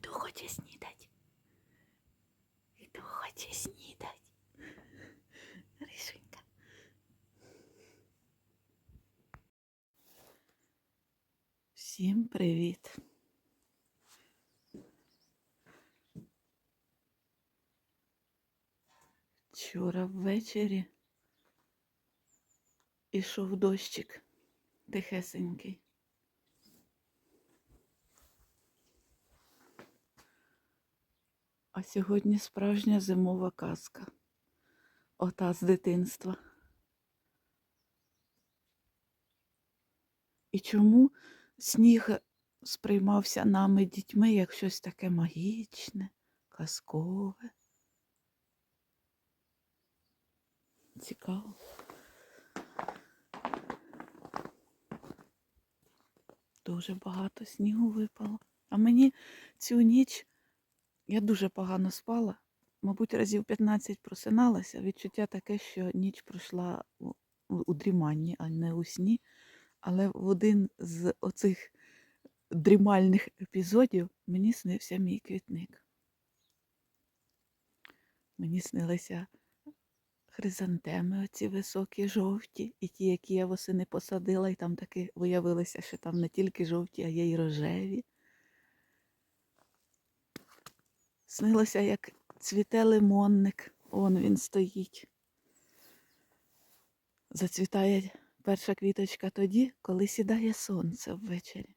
Хто хоче снідати? Хто хоче снідати? Ришенька. Всім привіт. Вчора ввечері ішов дощик тихесенький. А сьогодні справжня зимова казка. Ота з дитинства. І чому сніг сприймався нами дітьми як щось таке магічне, казкове? Цікаво. Дуже багато снігу випало. А мені цю ніч я дуже погано спала. Мабуть, разів 15 просиналася. Відчуття таке, що ніч пройшла у, дріманні, а не у сні. Але в один з оцих дрімальних епізодів мені снився мій квітник. Мені снилися хризантеми, оці високі, жовті, і ті, які я восени посадила, і там таки виявилося, що там не тільки жовті, а є й рожеві. Снилося, як цвіте лимонник. Он він стоїть. Зацвітає перша квіточка тоді, коли сідає сонце ввечері,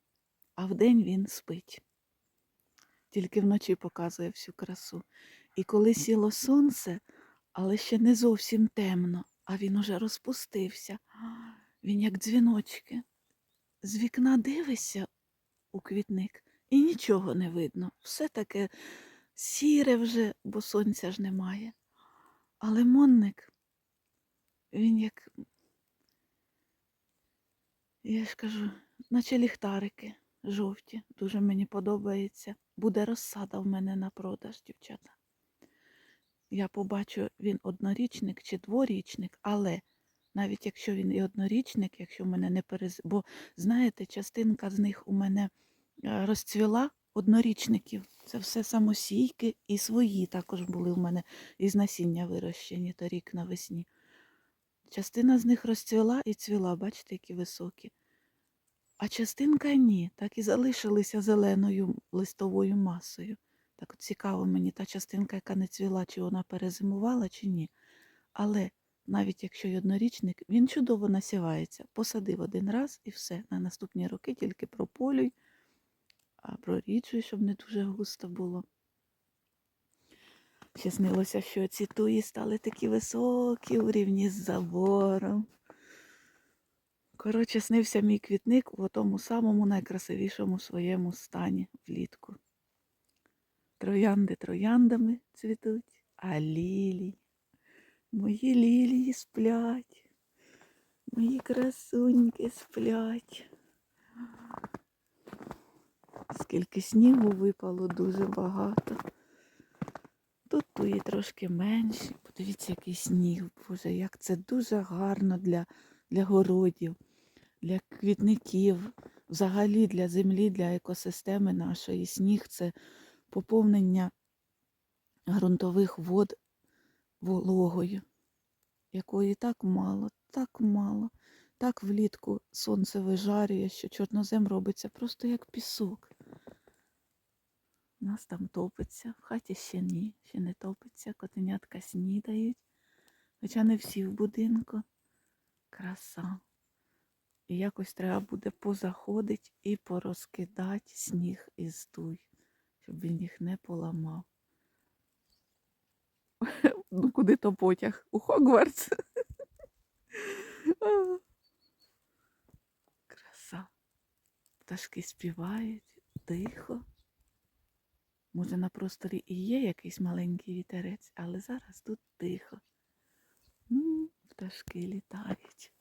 а вдень він спить. Тільки вночі показує всю красу. І коли сіло сонце, але ще не зовсім темно, а він уже розпустився. Він як дзвіночки. З вікна дивишся у квітник і нічого не видно. Все таке сіре вже, бо сонця ж немає. А лимонник, він як, я ж кажу, наче ліхтарики жовті. Дуже мені подобається. Буде розсада в мене на продаж, дівчата. Я побачу, він однорічник чи дворічник, але навіть якщо він і однорічник, якщо мене не перез... Бо знаєте, частинка з них у мене е, розцвіла однорічників. Це все самосійки і свої також були в мене із насіння вирощені торік навесні. Частина з них розцвіла і цвіла, бачите, які високі. А частинка ні, так і залишилися зеленою листовою масою. Так цікаво мені та частинка, яка не цвіла, чи вона перезимувала, чи ні. Але навіть якщо й однорічник, він чудово насівається. Посадив один раз і все. На наступні роки тільки прополюй, а проріджуй, щоб не дуже густо було. Ще снилося, що ці туї стали такі високі у рівні з забором. Коротше, снився мій квітник у тому самому найкрасивішому своєму стані влітку. Троянди трояндами цвітуть, а лілії, мої лілії сплять, мої красуньки сплять. Скільки снігу випало дуже багато. Тут туї трошки менші. Подивіться, який сніг, Боже, як це дуже гарно для, для городів, для квітників, взагалі для землі, для екосистеми нашої. Сніг це поповнення ґрунтових вод вологою, якої так мало, так мало. Так влітку сонце вижарює, що чорнозем робиться просто як пісок. У нас там топиться, в хаті ще ні, ще не топиться, котенятка снідають, хоча не всі в будинку. Краса. І якось треба буде позаходити і порозкидати сніг із туй, щоб він їх не поламав. Ну, куди то потяг? У Хогвартс. Краса. Пташки співають тихо. Може, на просторі і є якийсь маленький вітерець, але зараз тут тихо. М, Пташки літають.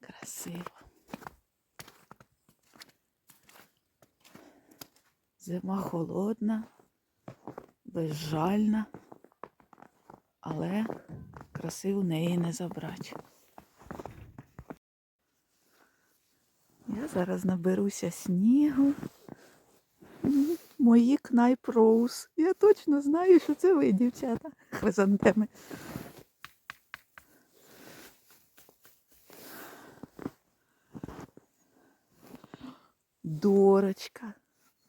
Красиво. Зима холодна, безжальна, але краси неї не забрать. Зараз наберуся снігу. Мої Кнайп Роуз. Я точно знаю, що це ви, дівчата. Хризантеми. Дорочка.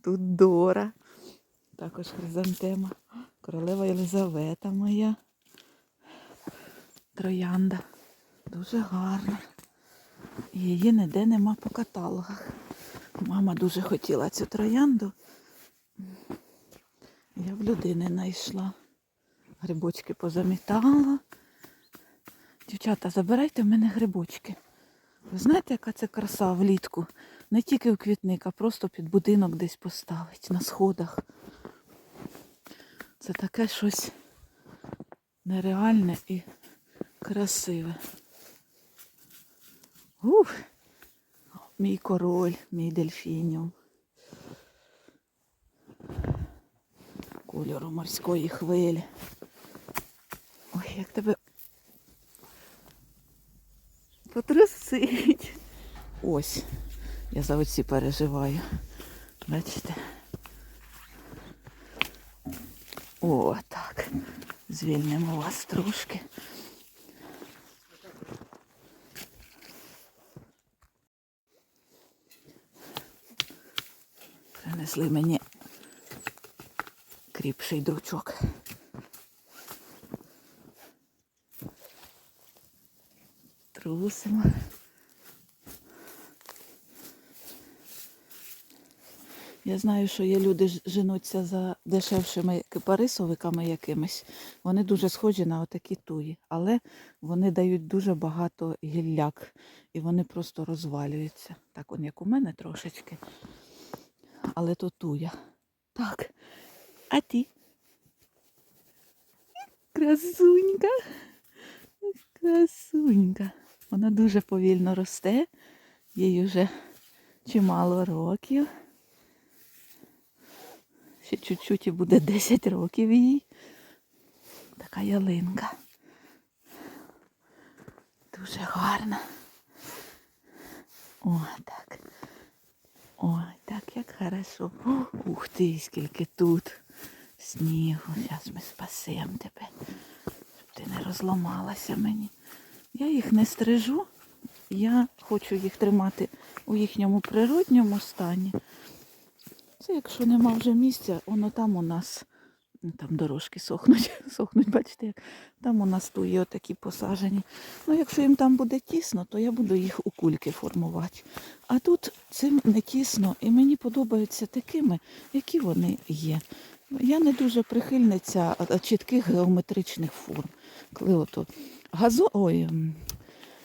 Тут Дора. Також хризантема. Королева Єлизавета моя. Троянда. Дуже гарна. Її ніде нема по каталогах. Мама дуже хотіла цю троянду. Я в людини знайшла. Грибочки позамітала. Дівчата, забирайте в мене грибочки. Ви знаєте, яка це краса влітку? Не тільки у квітник, а просто під будинок десь поставить на сходах. Це таке щось нереальне і красиве. Ух, мій король, мій дельфініум. Кольору морської хвилі. Ой, як тебе потрусить. Ось, я за оці переживаю. Бачите? О, так. Звільнимо вас трошки. Принесли мені кріпший дручок. Трусимо. Я знаю, що є люди женуться за дешевшими кипарисовиками якимись. Вони дуже схожі на отакі туї, але вони дають дуже багато гілляк і вони просто розвалюються. Так, он як у мене трошечки. Але то туя. Так. А ти? Красунька. Красунька. Вона дуже повільно росте. Їй вже чимало років. Ще чуть-чуть і буде 10 років їй. Така ялинка. Дуже гарна. О, так. Ой, так як хорошо. Ух ти, скільки тут снігу. Зараз ми спасемо тебе, щоб ти не розламалася мені. Я їх не стрижу. Я хочу їх тримати у їхньому природньому стані. Це якщо нема вже місця, воно там у нас, там дорожки сохнуть, сохнуть, бачите, як там у нас туї отакі посажені. Ну, якщо їм там буде тісно, то я буду їх у кульки формувати. А тут цим не тісно, і мені подобаються такими, які вони є. Я не дуже прихильниця чітких геометричних форм. Коли ото газо... Ой,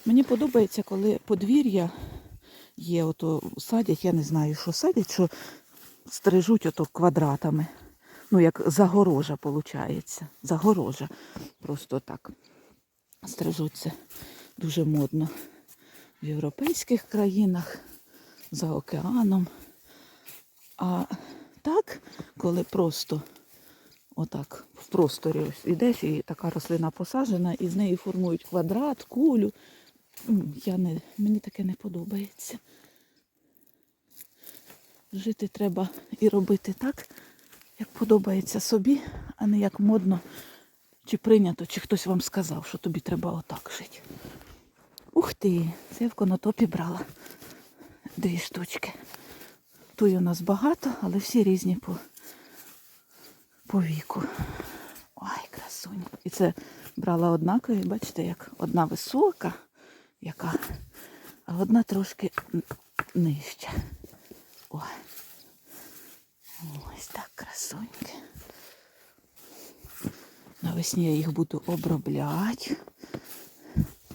мені подобається, коли подвір'я є, ото садять, я не знаю, що садять, що стрижуть ото квадратами. Ну, як загорожа, виходить. Загорожа. Просто так. Стрижуться дуже модно в європейських країнах, за океаном. А так, коли просто отак в просторі ось ідеш, і така рослина посаджена, і з неї формують квадрат, кулю. Я не, мені таке не подобається. Жити треба і робити так, як подобається собі, а не як модно чи прийнято, чи хтось вам сказав, що тобі треба отак жити. Ух ти, це я в конотопі брала дві штучки. Туй у нас багато, але всі різні по, по віку. Ой, красуня. І це брала однакові, бачите, як одна висока, яка, а одна трошки нижча. Ой. Ось так красуньки. Навесні я їх буду обробляти.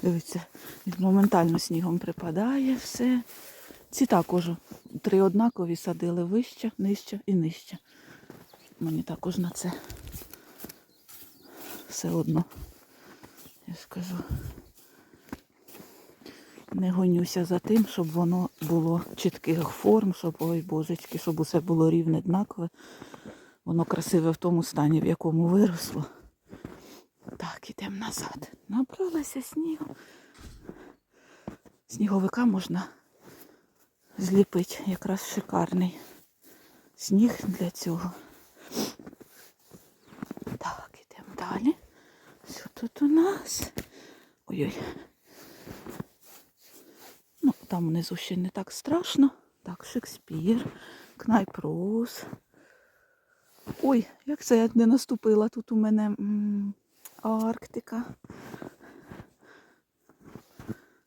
Дивіться, моментально снігом припадає все. Ці також три однакові садили вище, нижче і нижче. Мені також на це все одно. Я скажу. Не гонюся за тим, щоб воно було чітких форм, щоб, ой божечки, щоб усе було рівне, однакове. Воно красиве в тому стані, в якому виросло. Так, ідемо назад. Набралася снігу. Сніговика можна зліпити якраз шикарний сніг для цього. Так, ідемо далі. Що тут у нас? Ой-ой. Ну, там внизу ще не так страшно. Так, Шекспір, Кнайпрос. Ой, як це я не наступила тут у мене Арктика.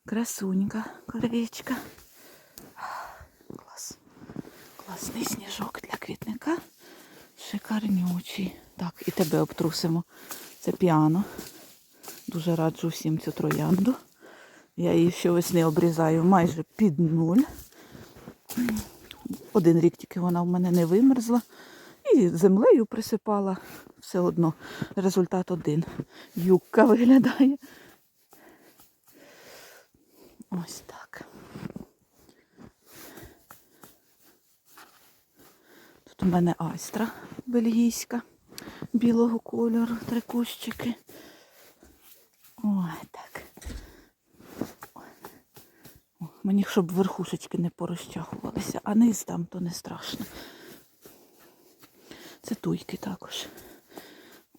Красунька, коричка. Клас. Класний сніжок для квітника. Шикарнючий. Так, і тебе обтрусимо. Це піано. Дуже раджу всім цю троянду. Я її щовесни обрізаю майже під нуль. Один рік тільки вона в мене не вимерзла. І землею присипала. Все одно результат один. Юбка виглядає. Ось так. Тут у мене айстра бельгійська білого кольору, три кущики. Ой, так. О, мені щоб верхушечки не порозчахувалися, а низ там то не страшно. Це туйки також.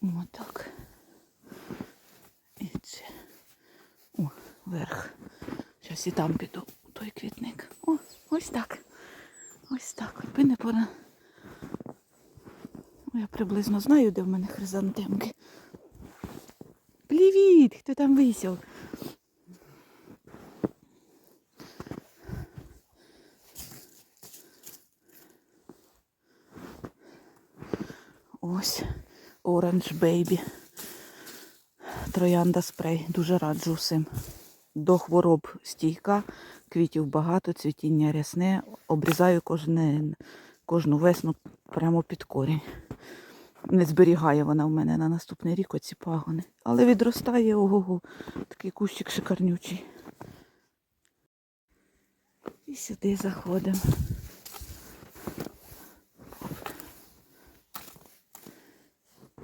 Отак. І це. О, верх. Зараз і там піду той квітник. О, ось так. Ось так. От не пора. Я приблизно знаю, де в мене хризантемки. Привіт! Хто там висів? Ось Orange Baby. Троянда спрей. Дуже раджу всім. До хвороб стійка, квітів багато, цвітіння рясне. Обрізаю кожне, кожну весну прямо під корінь. Не зберігає вона в мене на наступний рік оці пагони. Але відростає ого-го. Такий кущик шикарнючий. І сюди заходимо.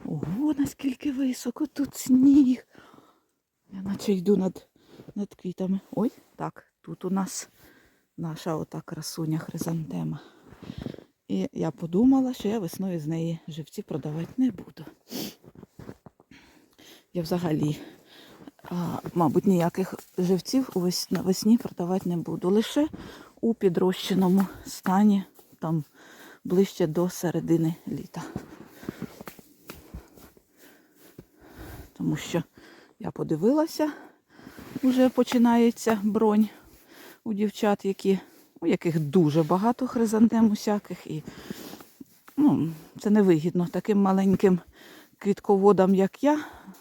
Ого, наскільки високо тут сніг. Я наче йду над, над квітами. Ой, так, тут у нас наша ота красуня хризантема. І я подумала, що я весною з неї живці продавати не буду. Я взагалі, а, мабуть, ніяких живців навесні продавати не буду. Лише у підрощеному стані, там ближче до середини літа. Тому що я подивилася, вже починається бронь у дівчат, які, у яких дуже багато хризантем усяких. І ну, це невигідно. Таким маленьким квітководам, як я,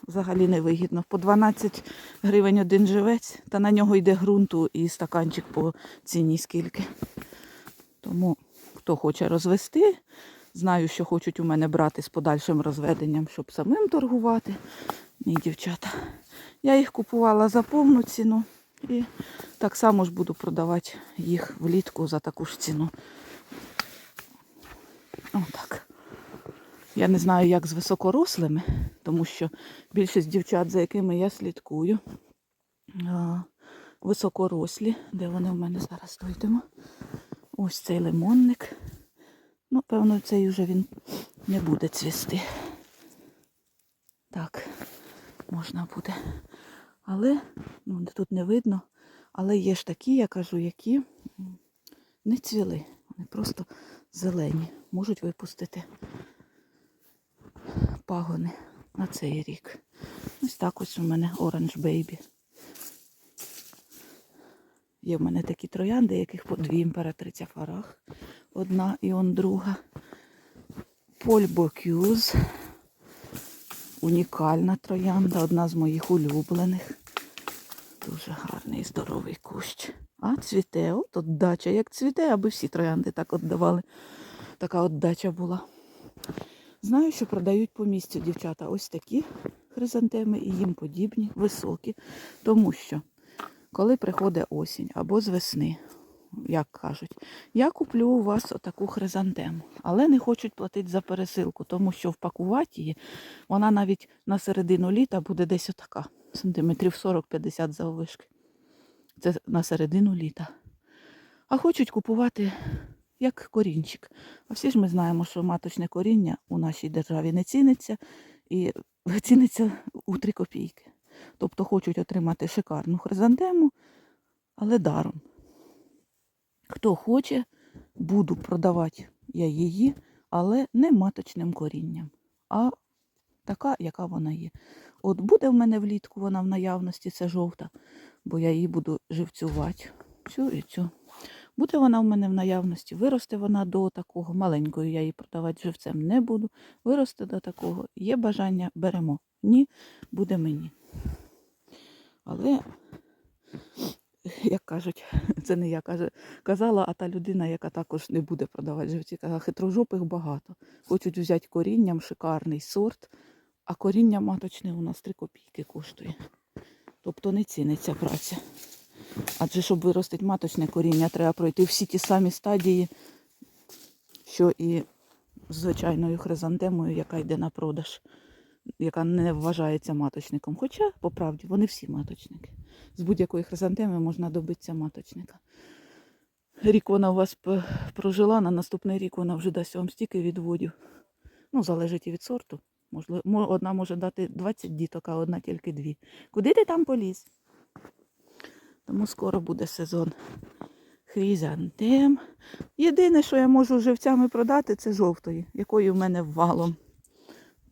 взагалі невигідно. По 12 гривень один живець, та на нього йде ґрунту і стаканчик по ціні скільки. Тому хто хоче розвести, знаю, що хочуть у мене брати з подальшим розведенням, щоб самим торгувати. Ні, дівчата. Я їх купувала за повну ціну і так само ж буду продавати їх влітку за таку ж ціну. Отак. Я не знаю, як з високорослими, тому що більшість дівчат, за якими я слідкую, високорослі. Де вони в мене зараз дойдемо? Ось цей лимонник. Ну, певно, цей вже він не буде цвісти. Так, можна буде. Але, ну, тут не видно, але є ж такі, я кажу, які не цвіли. Вони просто зелені. Можуть випустити пагони на цей рік. Ось так ось у мене Orange Baby. Є в мене такі троянди, яких по дві імператриця фарах. Одна і он друга. Поль Бокюз. Унікальна троянда, одна з моїх улюблених. Дуже гарний і здоровий кущ. А цвіте, от отдача. Як цвіте, аби всі троянди так віддавали. Така отдача була. Знаю, що продають по місцю дівчата ось такі хризантеми і їм подібні, високі. Тому що, коли приходить осінь або з весни, як кажуть, я куплю у вас отаку хризантему, але не хочуть платити за пересилку, тому що впакувати її, вона навіть на середину літа буде десь отака, сантиметрів 40-50 заввишки. Це на середину літа. А хочуть купувати як корінчик. А всі ж ми знаємо, що маточне коріння у нашій державі не ціниться і ціниться у 3 копійки. Тобто хочуть отримати шикарну хризантему, але даром. Хто хоче, буду продавати я її, але не маточним корінням, а така, яка вона є. От буде в мене влітку вона в наявності, це жовта, бо я її буду живцювати. Цю і цю. Буде вона в мене в наявності, виросте вона до такого, маленькою я її продавати живцем не буду. Виросте до такого. Є бажання, беремо. Ні, буде мені. Але, як кажуть, це не я казала, а та людина, яка також не буде продавати живці, казала, хитрожопих багато. Хочуть взяти корінням шикарний сорт, а коріння маточне у нас 3 копійки коштує. Тобто не ціниться праця. Адже щоб виростити маточне коріння, треба пройти всі ті самі стадії, що і з звичайною хризантемою, яка йде на продаж, яка не вважається маточником. Хоча, по правді, вони всі маточники. З будь-якої хризантеми можна добитися маточника. Рік вона у вас прожила, на наступний рік вона вже дасть вам стільки відводів. Ну, залежить і від сорту. Можливо, одна може дати 20 діток, а одна тільки дві. Куди ти там поліз? Тому скоро буде сезон хризантем. Єдине, що я можу живцями продати, це жовтої, якої в мене валом.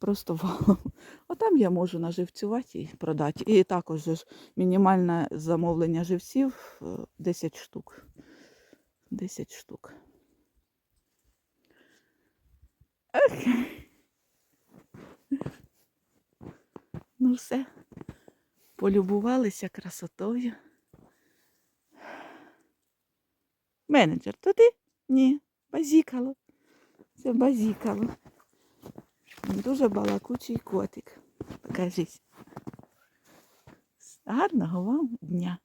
Просто валом. А там я можу наживцювати і продати. І також ж мінімальне замовлення живців е, 10 штук. 10 штук. Ех. Ну все. Полюбувалися красотою. Менеджер, то ти? Ні, базікало. Це базікало. Дуже балакучий котик. Покажись. Гарного вам дня.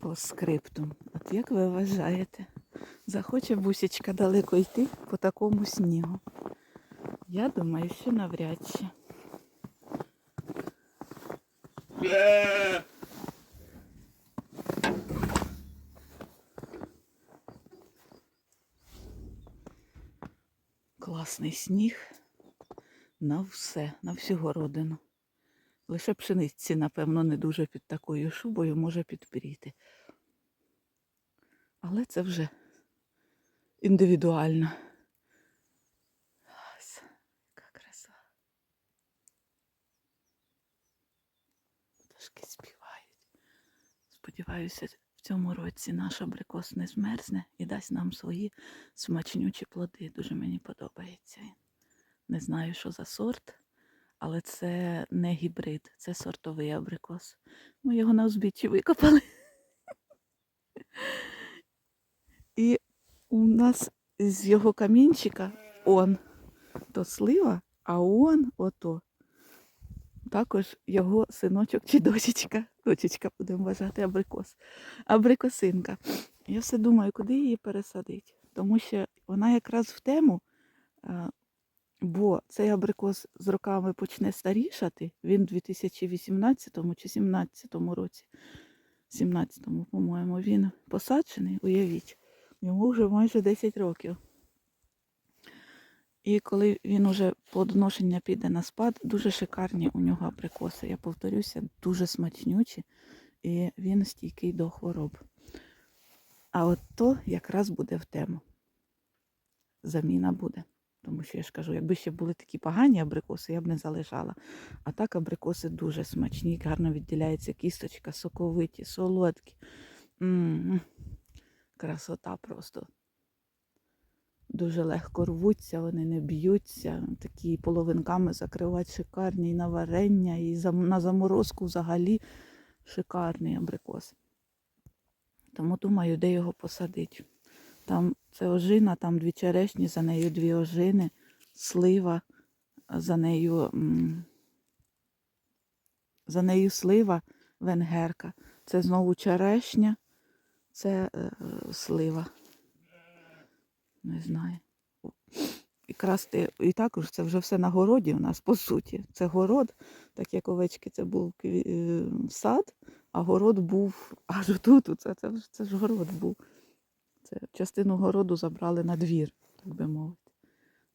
По скриптум. От як ви вважаєте, захоче бусічка далеко йти по такому снігу? Я думаю, що навряд чи. Класний сніг на все, на всю городину. Лише пшениці, напевно, не дуже під такою шубою може підпріти. Але це вже індивідуально. Яка краса. Пташки співають. Сподіваюся, цьому році наш абрикос не змерзне і дасть нам свої смачнючі плоди. Дуже мені подобається. Не знаю, що за сорт, але це не гібрид, це сортовий абрикос. Ми його на узбіччі викопали. І у нас з його камінчика он то слива, а он ото. Також його синочок чи дочечка, дочечка будемо вважати абрикос, абрикосинка. Я все думаю, куди її пересадити, тому що вона якраз в тему, бо цей абрикос з роками почне старішати. Він у 2018 чи 2017 році, 17-му, по-моєму, він посаджений, уявіть, йому вже майже 10 років. І коли він уже плодоношення піде на спад, дуже шикарні у нього абрикоси. Я повторюся, дуже смачнючі, і він стійкий до хвороб. А от то якраз буде в тему. Заміна буде. Тому що я ж кажу, якби ще були такі погані абрикоси, я б не залишала. А так абрикоси дуже смачні, гарно відділяється кісточка, соковиті, солодкі. М-м-м. Красота просто. Дуже легко рвуться, вони не б'ються. Такі половинками закривати шикарні і на варення, і на заморозку взагалі шикарний абрикос. Тому думаю, де його посадити. Там це ожина, там дві черешні, за нею дві ожини, слива, за нею, за нею слива, венгерка. Це знову черешня, це е, слива. Не знаю. і красти. І також це вже все на городі у нас, по суті. Це город, так як овечки, це був е, сад, а город був аж тут. Це, це, це ж город був. Це частину городу забрали на двір, так би мовити.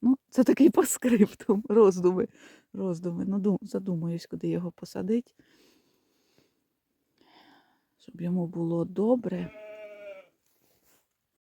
Ну, це такий по скриптум, роздуми. роздуми. Ну, дум, задумуюсь, куди його посадити, щоб йому було добре.